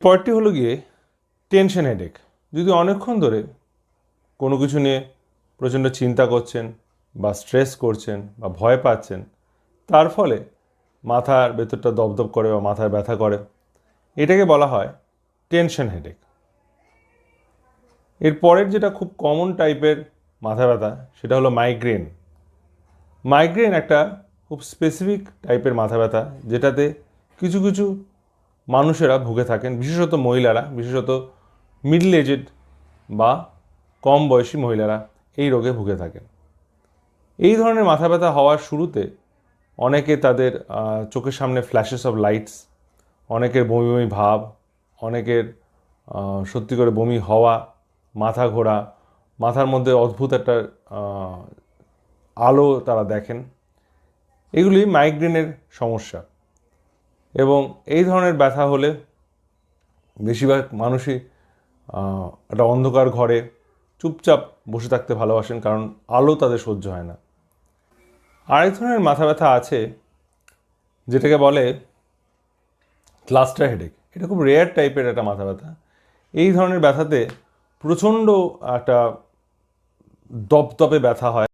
পরেরটি হলো গিয়ে টেনশন হেডেক যদি অনেকক্ষণ ধরে কোনো কিছু নিয়ে প্রচণ্ড চিন্তা করছেন বা স্ট্রেস করছেন বা ভয় পাচ্ছেন, তার ফলে মাথার ভেতরটা দপদপ করে বা মাথায় ব্যথা করে, এটাকে বলা হয় টেনশন হেডেক এর পরের যেটা খুব কমন টাইপের মাথা ব্যথা, সেটা হলো মাইগ্রেন মাইগ্রেন একটা খুব স্পেসিফিক টাইপের মাথা ব্যথা, যেটাতে কিছু কিছু মানুষেরা ভুগে থাকেন, বিশেষত মহিলারা, বিশেষত মিডল এজেড বা কম বয়সী মহিলারা এই রোগে ভুগে থাকেন। এই ধরনের মাথা ব্যথা হওয়ার শুরুতে অনেকে তাদের চোখের সামনে ফ্ল্যাশেস অফ লাইটস অনেকের বমি বমি ভাব, অনেকের সত্যি করে বমি হওয়া, মাথা ঘোরা, মাথার মধ্যে অদ্ভুত একটা আলো তারা দেখেন। এগুলি মাইগ্রেনের সমস্যা। এবং এই ধরনের ব্যথা হলে বেশিরভাগ মানুষই একটা অন্ধকার ঘরে চুপচাপ বসে থাকতে ভালোবাসেন কারণ আলো তাদের সহ্য হয় না। আরেক ধরনের মাথা ব্যথা আছে যেটাকে বলে ক্লাস্টার হেডেক। এটা খুব রেয়ার টাইপের একটা মাথা ব্যথা। এই ধরনের ব্যথাতে প্রচণ্ড একটা দপদপে ব্যথা হয়।